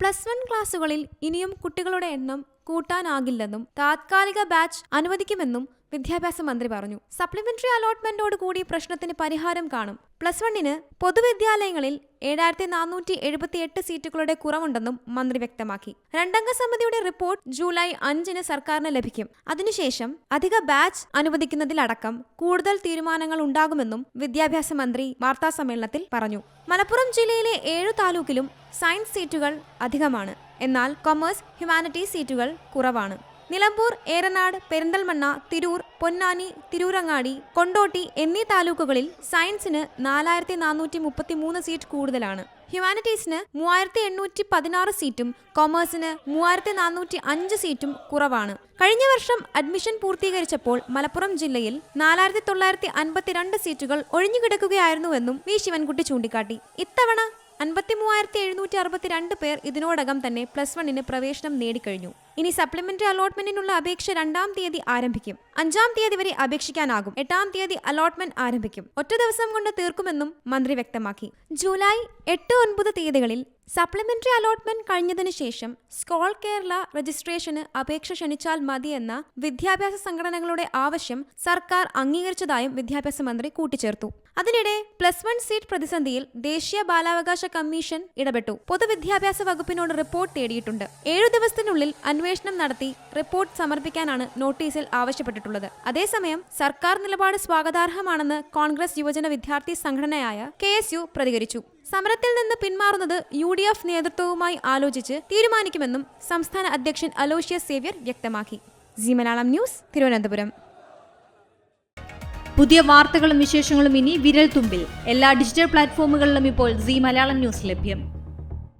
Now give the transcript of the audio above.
Plus one ക്ലാസുകളിൽ ഇനിയും കുട്ടികളുടെ എണ്ണം കൂട്ടാനാകില്ലെന്നും താത്കാലിക ബാച്ച് അനുവദിക്കുമെന്നും വിദ്യാഭ്യാസ മന്ത്രി പറഞ്ഞു. സപ്ലിമെന്ററി അലോട്ട്മെന്റോട് കൂടി പ്രശ്നത്തിന് പരിഹാരം കാണും. പ്ലസ് വണ്ണിന് പൊതുവിദ്യാലയങ്ങളിൽ ഏഴായിരത്തി നാനൂറ്റി എഴുപത്തി എട്ട് സീറ്റുകളുടെ കുറവുണ്ടെന്നും മന്ത്രി വ്യക്തമാക്കി. രണ്ടംഗ സമിതിയുടെ റിപ്പോർട്ട് ജൂലൈ അഞ്ചിന് സർക്കാരിന് ലഭിക്കും. അതിനുശേഷം അധിക ബാച്ച് അനുവദിക്കുന്നതിലടക്കം കൂടുതൽ തീരുമാനങ്ങൾ ഉണ്ടാകുമെന്നും വിദ്യാഭ്യാസ മന്ത്രി വാർത്താസമ്മേളനത്തിൽ പറഞ്ഞു. മലപ്പുറം ജില്ലയിലെ ഏഴു താലൂക്കിലും സയൻസ് സീറ്റുകൾ അധികമാണ്. എന്നാൽ കൊമേഴ്സ് ഹ്യൂമാനിറ്റീസ് സീറ്റുകൾ കുറവാണ്. നിലമ്പൂർ ഏറനാട് പെരിന്തൽമണ്ണ തിരൂർ പൊന്നാനി തിരൂരങ്ങാടി കൊണ്ടോട്ടി എന്നീ താലൂക്കുകളിൽ സയൻസിന് നാലായിരത്തി നാനൂറ്റി മുപ്പത്തി മൂന്ന് സീറ്റ് കൂടുതലാണ്. ഹ്യൂമാനിറ്റീസിന് മൂവായിരത്തി എണ്ണൂറ്റി പതിനാറ് സീറ്റും കൊമേഴ്സിന് മൂവായിരത്തി നാനൂറ്റി അഞ്ച് സീറ്റും കുറവാണ്. കഴിഞ്ഞ വർഷം അഡ്മിഷൻ പൂർത്തീകരിച്ചപ്പോൾ മലപ്പുറം ജില്ലയിൽ നാലായിരത്തി തൊള്ളായിരത്തി അൻപത്തിരണ്ട് സീറ്റുകൾ ഒഴിഞ്ഞുകിടക്കുകയായിരുന്നുവെന്നും വി. ശിവൻകുട്ടി ചൂണ്ടിക്കാട്ടി. ഇത്തവണ അൻപത്തി മൂവായിരത്തി എഴുന്നൂറ്റി അറുപത്തിരണ്ട് പേർ ഇതിനോടകം തന്നെ പ്ലസ് വണ്ണിന് പ്രവേശനം നേടിക്കഴിഞ്ഞു. ഇനി സപ്ലിമെന്ററി അലോട്ട്മെന്റിനുള്ള അപേക്ഷ രണ്ടാം തീയതി ആരംഭിക്കും. അഞ്ചാം തീയതി വരെ അപേക്ഷിക്കാനാകും. എട്ടാം തീയതി അലോട്ട്മെന്റ് ആരംഭിക്കും. ഒറ്റ ദിവസം കൊണ്ട് തീർക്കുമെന്നും മന്ത്രി വ്യക്തമാക്കി. ജൂലൈ എട്ട് ഒൻപത് തീയതികളിൽ സപ്ലിമെന്ററി അലോട്ട്മെന്റ് കഴിഞ്ഞതിനു ശേഷം സ്കോൾ കേരള രജിസ്ട്രേഷന് അപേക്ഷ ക്ഷണിച്ചാൽ മതിയെന്ന വിദ്യാഭ്യാസ സംഘടനകളുടെ ആവശ്യം സർക്കാർ അംഗീകരിച്ചതായും വിദ്യാഭ്യാസ മന്ത്രി കൂട്ടിച്ചേർത്തു. അതിനിടെ പ്ലസ് വൺ സീറ്റ് പ്രതിസന്ധിയിൽ ദേശീയ ബാലാവകാശ കമ്മീഷൻ ഇടപെട്ടു. പൊതുവിദ്യാഭ്യാസ വകുപ്പിനോട് റിപ്പോർട്ട് തേടിയിട്ടുണ്ട്. ഏഴു ദിവസത്തിനുള്ളിൽ അന്വേഷണം നടത്തി റിപ്പോർട്ട് സമർപ്പിക്കാനാണ് നോട്ടീസിൽ ആവശ്യപ്പെട്ടിട്ടുള്ളത്. അതേസമയം സർക്കാർ നിലപാട് സ്വാഗതാർഹമാണെന്ന് കോൺഗ്രസ് യുവജന വിദ്യാർത്ഥി സംഘടനയായ കെ പ്രതികരിച്ചു. സമരത്തിൽ നിന്ന് പിന്മാറുന്നത് യു ഡി എഫ് നേതൃത്വവുമായി ആലോചിച്ച് തീരുമാനിക്കുമെന്നും സംസ്ഥാന അധ്യക്ഷൻ അലോഷ്യസ് സേവ്യർ വ്യക്തമാക്കി. G Malayalam news Thiruvananthapuram. പുതിയ വാർത്തകളും വിശേഷങ്ങളും ഇനി വിരൽ തുമ്പിൽ എല്ലാ ഡിജിറ്റൽ പ്ലാറ്റ്ഫോമുകളിലും ഇപ്പോൾ സി മലയാളം ന്യൂസ് ലഭ്യം.